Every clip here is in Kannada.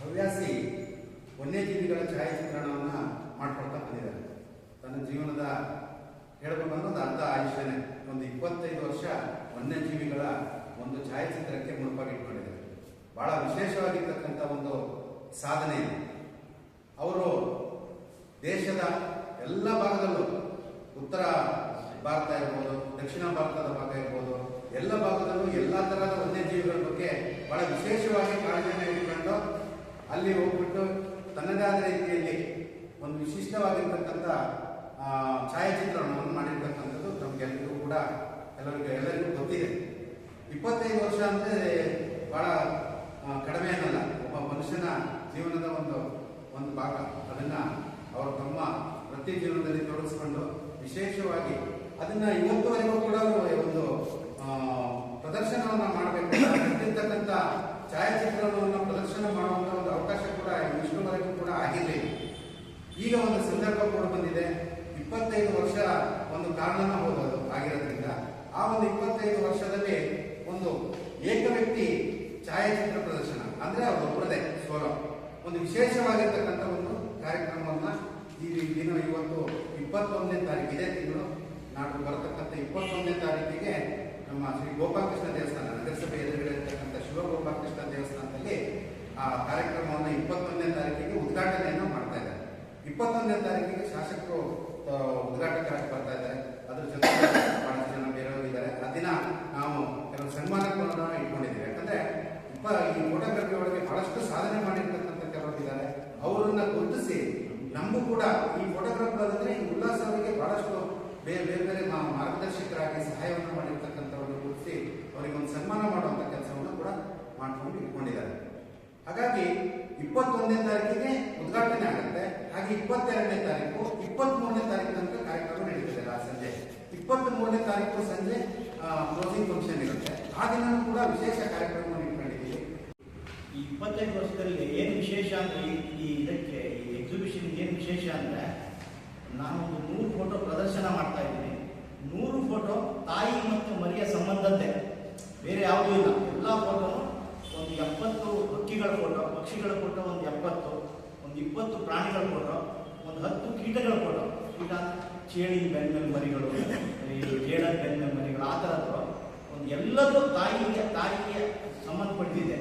ಹವ್ಯಾಸಿ ವನ್ಯಜೀವಿಗಳ ಛಾಯಾಚಿತ್ರಣವನ್ನು ಮಾಡ್ಕೊಳ್ತಾ ಬಂದಿದ್ದಾರೆ. ತನ್ನ ಜೀವನದ ಹೇಳಬೇಕು ಒಂದು ಅರ್ಧ ಆಯುಷ್ಯನೇ. ಒಂದು ಇಪ್ಪತ್ತೈದು ವರ್ಷ ವನ್ಯಜೀವಿಗಳ ಒಂದು ಛಾಯಾಚಿತ್ರಕ್ಕೆ ಮುಡುಪಾಗಿಟ್ಕೊಂಡಿದ್ದಾರೆ ಬಹಳ ವಿಶೇಷವಾಗಿರ್ತಕ್ಕಂಥ ಒಂದು ಸಾಧನೆ ಅವರು ದೇಶದ ಎಲ್ಲ ಭಾಗದಲ್ಲೂ ಉತ್ತರ ಭಾರತ ಇರ್ಬೋದು, ದಕ್ಷಿಣ ಭಾರತದ ಭಾಗ ಇರ್ಬೋದು ಎಲ್ಲ ಭಾಗದಲ್ಲೂ ಎಲ್ಲ ತರಹದ ವನ್ಯಜೀವಿಗಳ ಬಗ್ಗೆ ಬಹಳ ವಿಶೇಷವಾಗಿ ಕಾಳಜಿಯನ್ನು ಇಟ್ಕೊಂಡು ಅಲ್ಲಿ ಹೋಗ್ಬಿಟ್ಟು ತನ್ನದೇ ಆದ ರೀತಿಯಲ್ಲಿ ಒಂದು ವಿಶಿಷ್ಟವಾಗಿರ್ತಕ್ಕಂಥ ಆ, ಛಾಯಾಚಿತ್ರಣವನ್ನು ಮಾಡಿರ್ತಕ್ಕಂಥದ್ದು ನಮಗೆಲ್ಲರಿಗೂ ಕೂಡ ಎಲ್ಲರಿಗೂ ಎಲ್ಲರಿಗೂ ಗೊತ್ತಿದೆ. ಇಪ್ಪತ್ತೈದು ವರ್ಷ ಅಂದರೆ ಬಹಳ ಕಡಿಮೆ ಏನಲ್ಲ ಒಬ್ಬ ಮನುಷ್ಯನ ಜೀವನದ ಒಂದು ಒಂದು ಭಾಗ. ಅದನ್ನು ಅವರು ತಮ್ಮ ವೃತ್ತಿ ಜೀವನದಲ್ಲಿ ತೊಡಗಿಸ್ಕೊಂಡು ವಿಶೇಷವಾಗಿ ಅದನ್ನು ಇವತ್ತುವರೆಗೂ ಕೂಡ ಒಂದು ಪ್ರದರ್ಶನವನ್ನ ಮಾಡಬೇಕು ಇರ್ತಕ್ಕಂಥ ಛಾಯಾಚಿತ್ರವನ್ನು ಪ್ರದರ್ಶನ ಮಾಡುವಂಥ ಒಂದು ಅವಕಾಶ ಕೂಡ ಇಷ್ಟುವರೆಗೂ ಕೂಡ ಆಗಿದೆ ಈಗ ಒಂದು ಸಂದರ್ಭ ಕೂಡ ಬಂದಿದೆ. ಇಪ್ಪತ್ತೈದು ವರ್ಷ ಒಂದು ಕಾರಣನ ಹೋಗೋದು ಆಗಿರೋದ್ರಿಂದ ಆ ಒಂದು ಇಪ್ಪತ್ತೈದು ವರ್ಷದಲ್ಲಿ ಒಂದು ಏಕ ವ್ಯಕ್ತಿ ಛಾಯಾಚಿತ್ರ ಪ್ರದರ್ಶನ. ಅಂದರೆ ಅವರೊಬ್ಬರದೇ ಸೋಲೋ ಒಂದು ವಿಶೇಷವಾಗಿರ್ತಕ್ಕಂಥ ಒಂದು ಕಾರ್ಯಕ್ರಮವನ್ನ ಈ ದಿನ ಇವತ್ತು ಇಪ್ಪತ್ತೊಂದನೇ ತಾರೀಕು ಇದೇ ತಿಂಗಳು ನಾಡು ಬರತಕ್ಕಂಥ ಇಪ್ಪತ್ತೊಂದನೇ ತಾರೀಕಿಗೆ ನಮ್ಮ ಶ್ರೀ ಗೋಪಾಲಕೃಷ್ಣ ದೇವಸ್ಥಾನ, ನಗರಸಭೆ ಎದುರುಗಡೆ ಇರತಕ್ಕಂಥ ಶಿವ ಗೋಪಾಲಕೃಷ್ಣ ದೇವಸ್ಥಾನದಲ್ಲಿ ಆ ಕಾರ್ಯಕ್ರಮವನ್ನು ಇಪ್ಪತ್ತೊಂದನೇ ತಾರೀಕಿಗೆ ಉದ್ಘಾಟನೆಯನ್ನು ಮಾಡ್ತಾ ಇದ್ದಾರೆ. ಇಪ್ಪತ್ತೊಂದನೇ ತಾರೀಕಿಗೆ ಶಾಸಕರು ಉದ್ಘಾಟಕರಾಗಿ ಬರ್ತಾ ಇದ್ದಾರೆ. ಅದ್ರ ಜೊತೆ ಬಹಳಷ್ಟು ಜನ ಬೇರೆಯವರು ಇದ್ದಾರೆ ಆ ದಿನ ನಾವು ಕೆಲವು ಸನ್ಮಾನಗಳನ್ನು ಇಟ್ಕೊಂಡಿದ್ದೀವಿ. ಯಾಕಂದ್ರೆ ಇಪ್ಪ, ಈ ಫೋಟೋಗ್ರಫಿ ಒಳಗೆ ಬಹಳಷ್ಟು ಸಾಧನೆ ಮಾಡಿರ್ತಕ್ಕಂಥ ಕೆಲವರು ಇದ್ದಾರೆ. ಅವರನ್ನ ಗುರುತಿಸಿ ನಮಗೂ ಕೂಡ ಈ ಫೋಟೋಗ್ರಾಫರ್ ಅಂದ್ರೆ ಈ ಉಲ್ಲಾಸ ಅವರಿಗೆ ಬಹಳಷ್ಟು ಬೇರೆ ಬೇರೆ ಬೇರೆ ಮಾ- ಮಾರ್ಗದರ್ಶಕರಾಗಿ ಸಹಾಯವನ್ನು ಮಾಡಿರ್ತಕ್ಕಂಥವ್ರನ್ನು ಗುರುತಿಸಿ ಅವರಿಗೆ ಒಂದು ಸನ್ಮಾನ ಮಾಡುವಂಥ ಕೆಲಸವನ್ನು ಕೂಡ ಮಾಡಿಕೊಂಡು ಇಟ್ಕೊಂಡಿದ್ದಾರೆ. ಹಾಗಾಗಿ ಇಪ್ಪತ್ತೊಂದನೇ ತಾರೀಕಿಗೆ ಉದ್ಘಾಟನೆ ಆಗುತ್ತೆ. ಹಾಗೆ ಇಪ್ಪತ್ತೆರಡನೇ ತಾರೀಕು ಇಪ್ಪತ್ತ್ ಮೂರನೇ ತಾರೀಕು ತನಕ ಕಾರ್ಯಕ್ರಮ ನಡೀತದೆ ಆ ಸಂಜೆ. ಇಪ್ಪತ್ತ್ ಮೂರನೇ ತಾರೀಕು ಸಂಜೆ ಕ್ಲೋಸಿಂಗ್ ಫಂಕ್ಷನ್ ಇರುತ್ತೆ. ಆ ದಿನ ಕೂಡ ವಿಶೇಷ ಕಾರ್ಯಕ್ರಮವನ್ನು ಇಟ್ಕೊಂಡಿದ್ದೀವಿ. ಈ ಇಪ್ಪತ್ತೈದು ವರ್ಷದಲ್ಲಿ ಏನು ವಿಶೇಷ ಅಂದ್ರೆ ಈ- ಈ ಇದಕ್ಕೆ, ಈ ಎಕ್ಸಿಬಿಷನ್ ಏನು ವಿಶೇಷ ಅಂದ್ರೆ ನಾನು ಒಂದು ನೂರು ಫೋಟೋ ಪ್ರದರ್ಶನ ಮಾಡ್ತಾ ಇದ್ದೀನಿ. ನೂರು ಫೋಟೋ ತಾಯಿ ಮತ್ತು ಮರಿಯ ಸಂಬಂಧದ್ದೇ. ಬೇರೆ ಯಾವುದೂ ಇಲ್ಲ. ಎಲ್ಲ ಫೋಟೋನು ಒಂದು ಎಪ್ಪತ್ತು ಹಕ್ಕಿಗಳ ಫೋಟೋ, ಪಕ್ಷಿಗಳ ಫೋಟೋ, ಒಂದು ಎಪ್ಪತ್ತು, ಒಂದು ಇಪ್ಪತ್ತು ಪ್ರಾಣಿಗಳ ಫೋಟೋ, ಒಂದು ಹತ್ತು ಕೀಟಗಳ ಫೋಟೋ. ಕೀಟ, ಚೇಳಿ ಬೆನ್ನ ಮರಿಗಳು ಜೇಡ ಬೆನ್ನ ಮರಿಗಳು, ಆ ಥರದ್ದು ಒಂದು ಎಲ್ಲದೂ ತಾಯಿಗೆ ತಾಯಿಗೆ ಸಂಬಂಧಪಟ್ಟಿದೆ.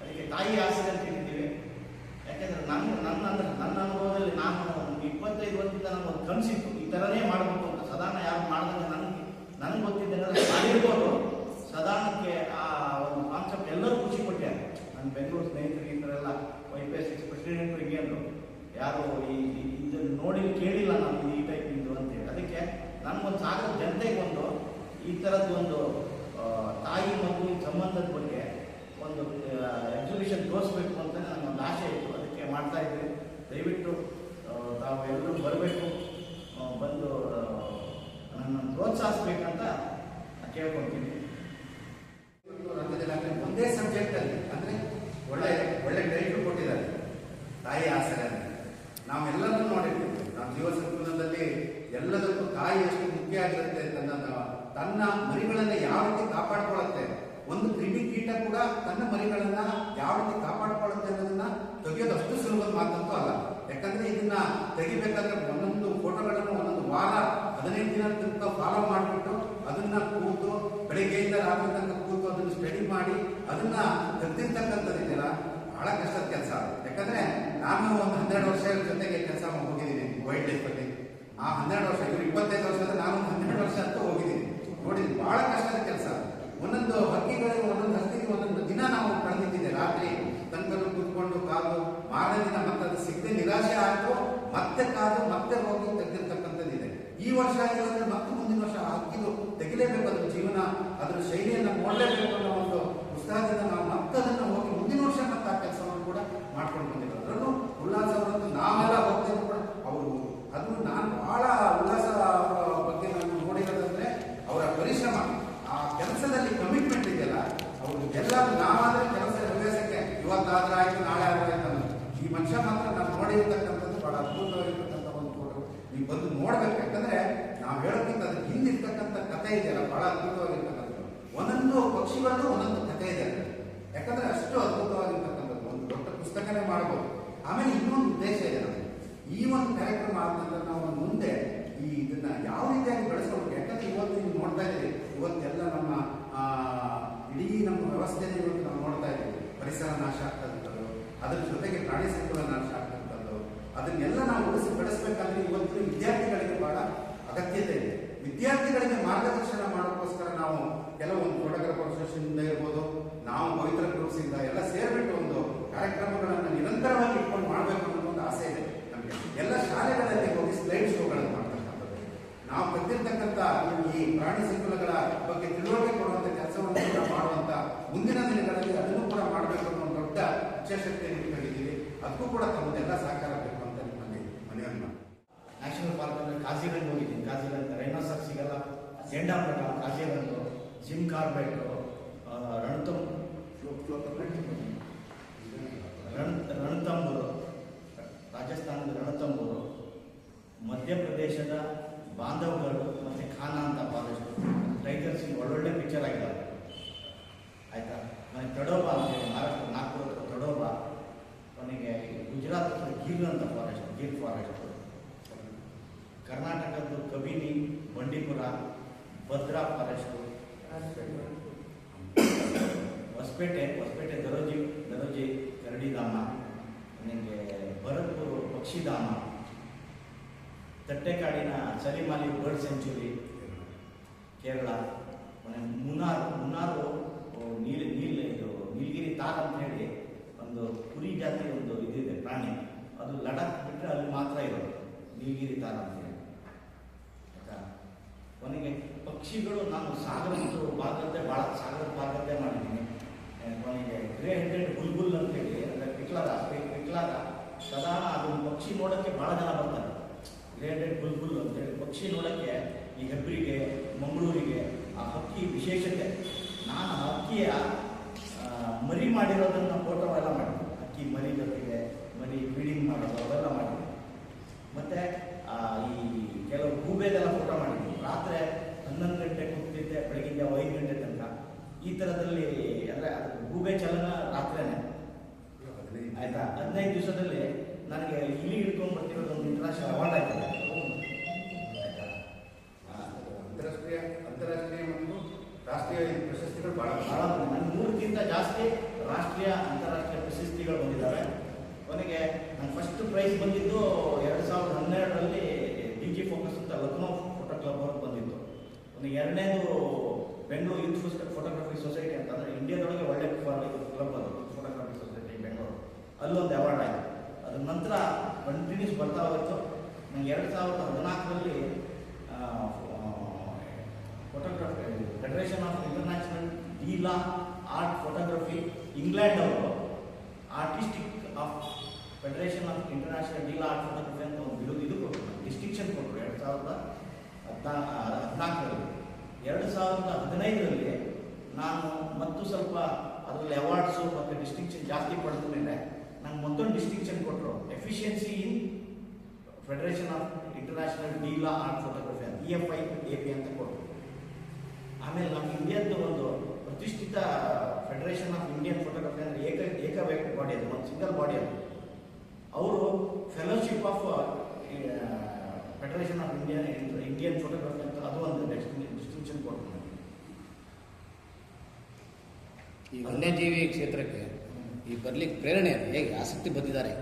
ಅದಕ್ಕೆ ತಾಯಿ ಆಸೆ ಅಂತ ಹೇಳಿದ್ದೀವಿ. ಯಾಕೆಂದ್ರೆ ನನ್ನ ನನ್ನ ಅಂದರೆ ನನ್ನ ಅನುಭವದಲ್ಲಿ ನಾನು ಒಂದು ಇಪ್ಪತ್ತೈದು ವರ್ಷದಿಂದ ನನಗೆ ಒಂದು ಕನಸಿತ್ತು. ಈ ಥರನೇ ಮಾಡಬೇಕು ಅಂತ ಸದಾನ ಯಾರು ಮಾಡಿದ್ರೆ ನನಗೆ ನನಗೆ ಗೊತ್ತಿದ್ದಂಗೆ ಮಾಡಿರ್ಬೋದು ಸಾಧಾರಣಕ್ಕೆ ಆ ಒಂದು ಕಾನ್ಸೆಪ್ಟ್ ಎಲ್ಲರೂ ಖುಷಿ ಕೊಟ್ಟಾರೆ ನನ್ನ ಬೆಂಗಳೂರು ಸ್ನೇಹಿತರಿಗೆ ಈ ಥರ ಎಲ್ಲ ವೈ ಪಿ ಎಸ್ ಪ್ರೆಸಿಡೆಂಟ್ರಿಗೆ ಅಂದರು ಯಾರು ಈ ಇದನ್ನು ನೋಡಿ ಕೇಳಿಲ್ಲ ನಾವು ಈ ಟೈಪ್ ಇದು ಅಂತೇಳಿ ಅದಕ್ಕೆ ನನಗೊಂದು ಸಾಗರ ಜನತೆಗೊಂದು ಈ ಥರದ್ದು ಒಂದು ಆ, ತಾಯಿ ಮಗುವಿನ ಸಂಬಂಧದ ಬಗ್ಗೆ ಒಂದು ಎಕ್ಸಿಬಿಷನ್ ತೋರಿಸ್ಬೇಕು ಅಂತ ನನಗೊಂದು ಆಸೆ ಇತ್ತು ಅದಕ್ಕೆ ಮಾಡ್ತಾ ಇದ್ವಿ ದಯವಿಟ್ಟು ಆ, ತಾವು ಎಲ್ಲರೂ ಬರಬೇಕು ಬಂದು ಆ, ನನ್ನನ್ನು ಪ್ರೋತ್ಸಾಹಿಸ್ಬೇಕಂತ ಕೇಳ್ಕೊಳ್ತೀನಿ ಇವತ್ತು ರಾಜ್ಯದಲ್ಲಿ ಅಂದ್ರೆ ಒಂದೇ ಸಬ್ಜೆಕ್ಟ್ ಅಲ್ಲಿ ಅಂದ್ರೆ ಒಳ್ಳೆ ಒಳ್ಳೆ ಟೈಟ್ಲ್ ಕೊಟ್ಟಿದ್ದಾರೆ ತಾಯಿ ಆಸರೆ ಅಂತ ನಾವೆಲ್ಲರನ್ನೂ ನೋಡಿರ್ತೀವಿ ನಾವು ಜೀವ ಸಂಕುಲದಲ್ಲಿ ಎಲ್ಲದಕ್ಕೂ ತಾಯಿ ಎಷ್ಟು ಮುಖ್ಯ ಆಗಿರುತ್ತೆ ತನ್ನ ತನ್ನ ಮರಿಗಳನ್ನ ಯಾವ ರೀತಿ ಕಾಪಾಡ್ಕೊಳ್ಳುತ್ತೆ? ಒಂದು ಕ್ರಿಮಿ ಕೀಟ ಕೂಡ ತನ್ನ ಮರಿಗಳನ್ನ ಯಾವ ರೀತಿ ಕಾಪಾಡ್ಕೊಳ್ಳುತ್ತೆ ಅನ್ನೋದನ್ನ ತೆಗೆಯೋದು ಅಷ್ಟು ಸುಲಭದ ಮಾತಂತೂ ಅಲ್ಲ. ಯಾಕಂದ್ರೆ ಇದನ್ನ ತೆಗಿಬೇಕಾದ್ರೆ ಒಂದೊಂದು ಫೋಟೋಗಳನ್ನು ಒಂದೊಂದು ವಾರ ಹದಿನೈದು ದಿನ ತನಕ ಫಾಲೋ ಮಾಡಿಬಿಟ್ಟು ಅದನ್ನ ಕೂತು ಬೆಳಿಗ್ಗೆಯಿಂದ ರಾತ್ರಿ ತನಕ ಕೂತು ಅದನ್ನ ಸ್ಟಡಿ ಮಾಡಿ ಅದನ್ನ ತೆಗ್ದಿರ್ತಕ್ಕಂಥದ್ದಿದೆಯಲ್ಲ ಬಹಳ ಕಷ್ಟದ ಕೆಲಸ. ಯಾಕಂದ್ರೆ ನಾನು ಒಂದು ಹನ್ನೆರಡು ವರ್ಷ ಜೊತೆಗೆ ಕೆಲಸ ಹೋಗಿದ್ದೀನಿ ವೈಲ್ಡ್ ಲೈಫ್ ಅಲ್ಲಿ. ಆ ಹನ್ನೆರಡು ವರ್ಷ, ಇವರು ಇಪ್ಪತ್ತೈದು ವರ್ಷದ ನಾನು ಹನ್ನೆರಡು ವರ್ಷ ಅಂತೂ ಹೋಗಿದ್ದೀನಿ. ನೋಡಿದ್ದೀನಿ ಬಹಳ ಕಷ್ಟದ ಕೆಲಸ. ಒಂದೊಂದು ಹಕ್ಕಿಗಳಿಗೆ, ಒಂದೊಂದು ಹಕ್ಕಿಗೆ ಒಂದೊಂದು ದಿನ ನಾವು ಕಳೆದಿದ್ದೇವೆ. ರಾತ್ರಿ ತಂಗಲು ಕೂತ್ಕೊಂಡು ಕಾದು, ಮಾರನೇ ದಿನ ಮತ್ತೆ ಅದು ಸಿಗದೆ ನಿರಾಶೆ ಆಯಿತು, ಮತ್ತೆ ಕಾದು, ಮತ್ತೆ ಹೋಗಿ ತೆಗೆದಿರ್ತಕ್ಕಂಥದ್ದಿದೆ ಈ ವರ್ಷ ಆಗಿರೋದ್ರೆ ಮತ್ತೆ ಮುಂದಿನ ವರ್ಷ ಹಕ್ಕಿದು ತೆಗಿಲೇಬೇಕು. ಅದ್ರ ಜೀವನ, ಅದರ ಶೈಲಿಯನ್ನು ನೋಡಲೇಬೇಕು ಅನ್ನೋ ಒಂದು ಉತ್ಸಾಹದಿಂದ ನಾವಾದ್ರೆ ಕೆಲಸ ಹವ್ಯಾಸಕ್ಕೆ ಇವತ್ತಾದ್ರೆ ಆಯ್ತು ನಾಳೆ ಆದ್ರೆ ಆಯ್ತು ಈ ಮನುಷ್ಯ ಮಾತ್ರ ನಾವು ನೋಡಿರ್ತಕ್ಕಂಥದ್ದು ಬಹಳ ಅದ್ಭುತವಾಗಿರ್ತಕ್ಕಂಥ ಒಂದು ಫೋಟೋ ನೀವು ಬಂದು ನೋಡ್ಬೇಕು, ಯಾಕಂದ್ರೆ ನಾವು ಹೇಳೋದಕ್ಕಿಂತ ಅದ್ರ ಹಿಂದಿರ್ತಕ್ಕಂಥ ಕಥೆ ಇದೆಯಲ್ಲ, ಬಹಳ ಅದ್ಭುತವಾಗಿರ್ತಕ್ಕಂಥದ್ದು. ಒಂದೊಂದು ಪಕ್ಷಿಗಳಲ್ಲೂ ಒಂದೊಂದು ಕಥೆ ಇದೆ ಯಾಕಂದ್ರೆ ಅಷ್ಟು ಅದ್ಭುತವಾಗಿರ್ತಕ್ಕಂಥದ್ದು. ಒಂದು ದೊಡ್ಡ ಪುಸ್ತಕನೇ ಮಾಡ್ಬೋದು. ಆಮೇಲೆ ಇನ್ನೊಂದು ಉದ್ದೇಶ ಇದೆ ನಮಗೆ. ಈ ಒಂದು ಕಾರ್ಯಕ್ರಮ ಆದ್ಮೇಲೆ ನಾವು ಮುಂದೆ ಈ ಇದನ್ನ ಯಾವ ರೀತಿಯಾಗಿ ಬೆಳೆಸೋದು ಯಾಕಂದ್ರೆ ಇವತ್ತು ನೀವು ನೋಡ್ತಾ ಇದ್ದೀರಿ ಇವತ್ತು ವ್ಯವಸ್ಥೆನೇ ಇವತ್ತು ನಾವು ನೋಡ್ತಾ ಇದ್ದೀವಿ. ಪರಿಸರ ನಾಶ ಆಗ್ತದಂಥದ್ದು ಅದ್ರ ಜೊತೆಗೆ ಪ್ರಾಣಿ ಸಂಕುಲ ನಾಶ ಆಗ್ತಕ್ಕಂಥದ್ದು ಅದನ್ನೆಲ್ಲ ನಾವು ಉಳಿಸಿ ಬೆಳೆಸಬೇಕಾದ್ರೆ ಇವತ್ತು ವಿದ್ಯಾರ್ಥಿಗಳಿಗೆ ಬಹಳ ಅಗತ್ಯತೆ ಇದೆ. ವಿದ್ಯಾರ್ಥಿಗಳಿಗೆ ಮಾರ್ಗದರ್ಶನ ಮಾಡೋಕ್ಕೋಸ್ಕರ ನಾವು ಕೆಲವೊಂದು ಫೋಟೋಗ್ರಾಫರ್ ಅಸೋಸಿಯೇಷನ್ ಇರ್ಬೋದು, ನಾವು ಪವಿತ್ರ ಗ್ರೂಪ್ಸ್ ಇಂದ ಎಲ್ಲ ಸೇರ್ಬಿಟ್ಟು ಒಂದು ಕಾರ್ಯಕ್ರಮಗಳನ್ನು ನಿರಂತರವಾಗಿ ಇಟ್ಕೊಂಡು ಮಾಡಬೇಕು ಅನ್ನೋ ಒಂದು ಆಸೆ ಇದೆ ನಮಗೆ. ಎಲ್ಲ ಶಾಲೆಗಳಲ್ಲಿ ಹೋಗಿ ಸ್ಲೈಡ್ ಶೋಗಳನ್ನು ಮಾಡ್ತಕ್ಕಂಥದ್ದು. ನಾವು ಬಂದಿರತಕ್ಕಂಥ ಈ ಪ್ರಾಣಿ ಸಂಕುಲಗಳ ಬಗ್ಗೆ ತಿಳುವಳಿಕೆ ಕೊಡುವಂತ ಕೆಲಸವನ್ನು ಕೂಡ ಮಾಡುವಂತ ಮುಂದಿನ ದಿನಗಳಲ್ಲಿ ಅದನ್ನು ಕೂಡ ಮಾಡಬೇಕು ಅನ್ನೋ ಒಂದು ದೊಡ್ಡ ಇಚ್ಛಾಶಕ್ತಿಯನ್ನು ಇಟ್ಕೊಂಡಿದ್ದೀವಿ. ಅದಕ್ಕೂ ಕೂಡ ತಮ್ಮದೆಲ್ಲ ಸಹಕಾರ ಬೇಕು ಅಂತ ನಿಮ್ಮಲ್ಲಿ ಮನವಿಯನ್ನು ಮಾಡ್ತೀನಿ. ನ್ಯಾಷನಲ್ ಪಾರ್ಕ್ ಅಂದ್ರೆ ಕಾಜಿರಂಗ್ ಹೋಗಿದ್ದೀನಿ. ಕಾಜಿರಂಗ್ ರೈನೋಸರ್ ಸಿಗಲ್ಲ. ಜೆಂಡಾ ಮೃಗ ಕಾಜಿರಂಗು ಜಿಮ್ ಕಾರ್ಬೆಟ್ ರಣತಮ್ ರಣ್ ರಣತಂಬೂರು. ರಾಜಸ್ಥಾನದ ರಣತಂಬೂರು. ಮಧ್ಯಪ್ರದೇಶದ ಬಾಂಧವ್ಗಳು ಮತ್ತು ಖಾನಾ ಅಂತ ಫಾರೆಸ್ಟ್ ಟೈಗರ್ಸ್ ಒಳ್ಳೊಳ್ಳೆ ಪಿಕ್ಚರ್ ಆಗಿದ್ದಾವೆ ಆಯ್ತಾ ನನಗೆ ತಡೋಬಾ ಅಂತೇಳಿ ಮಹಾರಾಷ್ಟ್ರ ನಾಗ್ಪುರ ಹತ್ರ ತಡೋಬಾ ನನಗೆ ಗುಜರಾತ್ ಹತ್ರ ಗೀರ್ ಅಂತ ಫಾರೆಸ್ಟ್ ಗೀರ್ ಫಾರೆಸ್ಟ್ ಕರ್ನಾಟಕದ್ದು ಕಬಿನಿ ಬಂಡೀಪುರ ಭದ್ರಾ ಫಾರೆಸ್ಟು. ಹೊಸಪೇಟೆ ಹೊಸಪೇಟೆ ದರೋಜಿ ದರೋಜಿ ಕರಡಿಧಾಮ. ನನಗೆ ಭರತ್ಪುರ ಪಕ್ಷಿಧಾಮ. ತಟ್ಟೆಕಾಡಿನ ಸಲಿಮಾಲಿ ಬರ್ಡ್ ಸೆಂಚುರಿ. ಕೇರಳ. ಮನೆ ಮುನ್ನಾರ್ ಮುನ್ನಾರು ನೀಲಿ ನೀಲ್ ಇದು ನೀಲಗಿರಿ ತಾರ್ ಅಂತ ಹೇಳಿ ಒಂದು ಕುರಿ ಜಾತಿ ಒಂದು ಇದಿದೆ ಪ್ರಾಣಿ. ಅದು ಲಡಾಖ್ ಬಿಟ್ಟರೆ ಅಲ್ಲಿ ಮಾತ್ರ ಇರೋದು ನೀಲಗಿರಿ ತಾರ್ ಅಂತ ಕೊನೆಗೆ ಪಕ್ಷಿಗಳು ನಾನು ಸಾಗರ ಮತ್ತು ಭಾಳ ಸಾಗರದ ಭಾಗದ್ದೇ ಮಾಡಿದ್ದೀನಿ. ಕೊನೆಗೆ ಗ್ರೇ ಹೆಡೆಡ್ ಬುಲ್ಬುಲ್ ಅಂತ ಹೇಳಿ ಅಂದರೆ ಪಿಕ್ಲಾರ ಪಿಕ್ಲಾರ. ಸದಾ ಅದು ಪಕ್ಷಿ ನೋಡೋಕ್ಕೆ ಭಾಳ ಜನ ಬರ್ತಾರೆ. ಗ್ರೇ ಹೆಡೆಡ್ ಬುಲ್ಬುಲ್ ಅಂತೇಳಿ ಪಕ್ಷಿ ನೋಡೋಕ್ಕೆ ಈ ಹೆಬ್ರಿಗೆ ಮಂಗಳೂರಿಗೆ ಆ ಹಕ್ಕಿ ವಿಶೇಷತೆ. ನಾನು ಹಕ್ಕಿಯ ಮರಿ ಮಾಡಿರೋದನ್ನ ಫೋಟೋ ಎಲ್ಲ ಮಾಡಿದ್ದೀನಿ ಹಕ್ಕಿ ಮರಿ ಜೊತೆಗೆ ಮರಿ ಫೀಡಿಂಗ್ ಮಾಡೋದು ಅವೆಲ್ಲ ಮಾಡಿದ್ದೀನಿ ಮತ್ತೆ ಆ, ಈ ಕೆಲವು ಗೂಬೆದೆಲ್ಲ ಫೋಟೋ ಮಾಡಿದ್ದೀನಿ ರಾತ್ರಿ ಹನ್ನೊಂದು ಗಂಟೆ ಕೂಗ್ತಿದ್ದೆ ಬೆಳಗಿನ ಜಾವ ಐದು ಗಂಟೆ ತನಕ ಈ ತರದಲ್ಲಿ ಅಂದ್ರೆ ಅದು ಗೂಬೆ ಚಲನ ರಾತ್ರಿನೇ. ಆಯಿತಾ? ಹದಿನೈದು ದಿವಸದಲ್ಲಿ ನನಗೆ ಇಲ್ಲಿ ಹಿಡ್ಕೊಂಡು ಬರ್ತಿರೋದು ಒಂದು ಇಂಟರ್ನ್ಯಾಷನಲ್ ಅವಾರ್ಡ್ ಆಯ್ತದೆ ಅಂತಾರಾಷ್ಟ್ರೀಯ ಅಂತಾರಾಷ್ಟ್ರೀಯ ಮತ್ತು ರಾಷ್ಟ್ರೀಯ ಪ್ರಶಸ್ತಿಗಳು ಬಹಳ ಬಹಳ ಬಂದಿದೆ. ನನ್ನ ಮೂರಕ್ಕಿಂತ ಜಾಸ್ತಿ ರಾಷ್ಟ್ರೀಯ ಅಂತಾರಾಷ್ಟ್ರೀಯ ಪ್ರಶಸ್ತಿಗಳು ಬಂದಿದ್ದಾವೆ ಕೊನೆಗೆ ನನ್ನ ಫಸ್ಟ್ ಪ್ರೈಸ್ ಬಂದಿದ್ದು ಎರಡು ಸಾವಿರದ ಹನ್ನೆರಡರಲ್ಲಿ ಡಿ ಜಿ ಫೋಕಸ್ ಅಂತ ಲಕ್ನೋ ಫೋಟೋ ಕ್ಲಬ್ ಅವ್ರಿಗೆ ಬಂದಿತ್ತು. ಒಂದು ಎರಡನೇದು ಬೆಂಗಳೂರು ಯೂತ್ ಫೋಟೋಗ್ರಫಿ ಸೊಸೈಟಿ ಅಂತಂದ್ರೆ ಇಂಡಿಯಾದೊಳಗೆ ಒಳ್ಳೆ ಕ್ಲಬ್ ಅದು ಫೋಟೋಗ್ರಫಿ ಸೊಸೈಟಿ ಬೆಂಗಳೂರು. ಅಲ್ಲೊಂದು ಅವಾರ್ಡ್ ಆಯಿತು ಅದ್ರ ನಂತರ ಕಂಟಿನ್ಯೂಸ್ ಬರ್ತಾ ಹೋಯಿತು. ನಂಗೆ ಎರಡು ಸಾವಿರದ ಹದಿನಾಲ್ಕರಲ್ಲಿ photography federation of international de la art photography England ಅವರು artistic of federation of international de la art photography ಅಂತ ಒಂದು ಬಿರುದು ಇದು ಕೊಟ್ಟರು ಡಿಸ್ಟಿಂಕ್ಷನ್ ಕೊಟ್ಟರು ಎರಡು ಸಾವಿರದ ಹದಿನಾ ಹದಿನಾಲ್ಕರಲ್ಲಿ ಎರಡು ಸಾವಿರದ ಹದಿನೈದರಲ್ಲಿ ನಾನು ಮತ್ತು ಸ್ವಲ್ಪ ಅದರಲ್ಲಿ ಅವಾರ್ಡ್ಸು ಮತ್ತು ಡಿಸ್ಟಿಂಕ್ಷನ್ ಜಾಸ್ತಿ ಪಡೆದ ಮೇಲೆ ನಂಗೆ ಮತ್ತೊಂದು ಡಿಸ್ಟಿಂಕ್ಷನ್ ಕೊಟ್ಟರು efficiency in federation of international de la art photography ಅಂತ E F I A P ಅಂತ ಕೊಟ್ಟರು ಆಮೇಲೆ ನಮ್ಮ ಇಂಡಿಯಾದ ಒಂದು ಪ್ರತಿಷ್ಠಿತ ಫೆಡರೇಷನ್ ಆಫ್ ಇಂಡಿಯನ್ ಫೋಟೋಗ್ರಫಿ ಅಂದರೆ ಏಕ ಏಕ ಬಾಡಿ ಅದು, ಒಂದು ಸಿಂಗಲ್ ಬಾಡಿ ಅದು. ಅವರು fellowship of federation of Indian Indian photography ಅಂತ ಅದು ಒಂದು ಡಿಸ್ಟಿಂಕ್ಷನ್ ಕೊಟ್ಟರು ನನಗೆ. ಈ ವನ್ಯಜೀವಿ ಕ್ಷೇತ್ರಕ್ಕೆ ಈ ಬರ್ಲಿಕ್ಕೆ ಪ್ರೇರಣೆ ಹೇಗೆ? ಆಸಕ್ತಿ ಬಂದಿದ್ದಾರೆ.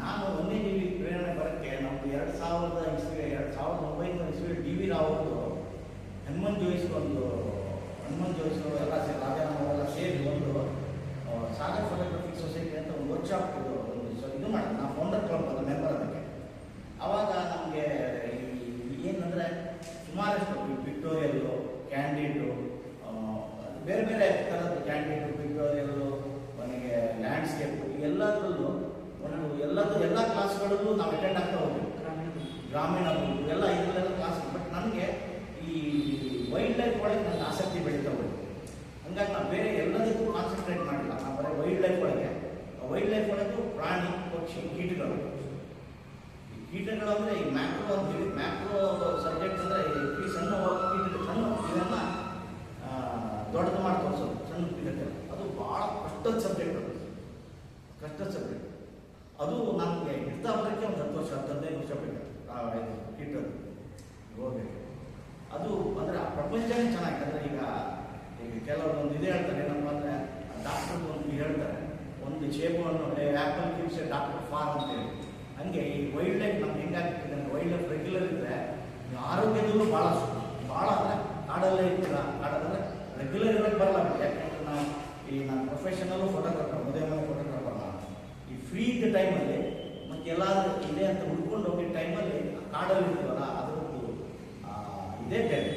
ನಾನು ವನ್ಯಜೀವಿ ಪ್ರೇರಣೆ ಬರಕ್ಕೆ ನಮ್ದು ಎರಡು ಸಾವಿರದ ಇಸ್ವಿ, ಎರಡು ಸಾವಿರದ ಒಂಬೈನೂರ ಇಸ್ವಿ ಡಿ ವಿ ರಾವ್ ಅವರು ಹನುಮನ್ ಜೋಯಿಸ್ ಒಂದು ಹನುಮನ್ ಜೋಯಿಸ್ ಎಲ್ಲ ಅವರೆಲ್ಲ ಸೇರಿ ಒಂದು ಸಾಗರ್ ಫೋಟೋಗ್ರಫಿಕ್ ಸೊಸೈಟಿ ಅಂತ ಒಂದು ವರ್ಕ್ಶಾಪ್ ಇದು ಮಾಡಿ ನಾವು ಫೌಂಡರ್ ಕ್ಲಬ್ ಬೇರೆ ಬೇರೆ ಥರದ ಕ್ಯಾಂಡಿಡು ಪಿಕ್ಟೋರಿಯಲ್ಲು ನನಗೆ ಲ್ಯಾಂಡ್ಸ್ಕೇಪ್ ಎಲ್ಲದರಲ್ಲೂ ಒಂದು ಎಲ್ಲದು ಎಲ್ಲ ಕ್ಲಾಸ್ಗಳಲ್ಲೂ ನಾವು ಅಟೆಂಡ್ ಆಗ್ತಾ ಹೋಗ್ತೀವಿ ಗ್ರಾಮೀಣ ಬದುಕು ಎಲ್ಲ ಇದರಲ್ಲೆಲ್ಲ ಕ್ಲಾಸ್ ಬಟ್ ನನಗೆ ಈ ವೈಲ್ಡ್ ಲೈಫ್ ಒಳಗೆ ನನಗೆ ಆಸಕ್ತಿ ಬೆಳೀತಾ ಹೋಯ್ತು ಹಂಗಾಗಿ ನಾನು ಬೇರೆ ಎಲ್ಲದಕ್ಕೂ ಕಾನ್ಸಂಟ್ರೇಟ್ ಮಾಡಿಲ್ಲ ನಾನು ಬರೀ ವೈಲ್ಡ್ ಲೈಫ್ ಒಳಗೆ ವೈಲ್ಡ್ ಲೈಫ್ ಒಳಗೆ ಪ್ರಾಣಿ ಪಕ್ಷಿ ಕೀಟಗಳು ಈ ಕೀಟಗಳು ಅಂದರೆ ಈ ಮ್ಯಾಕ್ರೋ ಅಂತೀವಿ ಮ್ಯಾಕ್ರೋ ಸಬ್ಜೆಕ್ಟ್ ಅಂದರೆ ಈ ಸಣ್ಣ ಕೀಟಗಳು ಸಣ್ಣ ಇದನ್ನು ದೊಡ್ಡದು ಮಾಡಿ ತೋರಿಸೋದು ಸಣ್ಣ ಕೀಟಗಳು ಅದು ಭಾಳ ಕಷ್ಟದ ಸಬ್ಜೆಕ್ಟ್ ಅದು ಕಷ್ಟದ ಸಬ್ಜೆಕ್ಟ್ ಅದು ನಮಗೆ ಇರ್ತಾ ಬರೋಕ್ಕೆ ಒಂದು ಹತ್ತು ವರ್ಷ ಹದಿನೈದು ಆ ಇದು ಕೀಟದ್ದು ಹೋಗ್ಬೇಕು. ಅದು ಅಂದರೆ ಆ ಪ್ರಪಂಚನೇ ಚೆನ್ನಾಗಿ, ಅಂದರೆ ಈಗ ಈಗ ಕೆಲವರು ಒಂದು ಇದು ಹೇಳ್ತಾರೆ, ಏನಪ್ಪ ಅಂದರೆ ಡಾಕ್ಟರ್ ಒಂದು ಹೇಳ್ತಾರೆ. ಒಂದು ಚೇಬುವನ್ನು ಆ್ಯಪಲ್ ಕಿಮ್ಸ್ ಡಾಕ್ಟರ್ ಫಾರ್ ಅಂತ ಅಂತೇಳಿ ಹಂಗೆ ಈ ವೈಲ್ಡ್ ಲೈಫ್ ನಮ್ಗೆ ಹೆಂಗಾಗ್ತದೆ ಅಂದರೆ ವೈಲ್ಡ್ ಲೈಫ್ ರೆಗ್ಯುಲರ್ ಇದ್ದರೆ ಆರೋಗ್ಯದಲ್ಲೂ ಭಾಳ ಭಾಳ ಅಂದರೆ ಕಾಡಲ್ಲೇ ಇರ್ತೀರ? ಕಾಡಂದ್ರೆ ರೆಗ್ಯುಲರ್ ಇರೋಕ್ಕೆ ಬರಲ್ಲ ಯಾಕಂದ್ರೆ ನಾವು ಈ ನಾನು ಪ್ರೊಫೆಷನಲ್ಲೂ ಫೋಟೋಗ್ರಾಫರ್ ಮದುವೆ ಫ್ರೀ ಇದ್ದ ಟೈಮಲ್ಲಿ ಮತ್ತೆ ಎಲ್ಲಾದರೂ ಇದೆ ಅಂತ ಹುಡ್ಕೊಂಡು ಹೋಗಿದ್ದ ಟೈಮಲ್ಲಿ ಕಾಡಲ್ಲಿ ಇರ್ತೀವಲ್ಲ ಅದರದ್ದು ಇದೇ ಟೈಮ್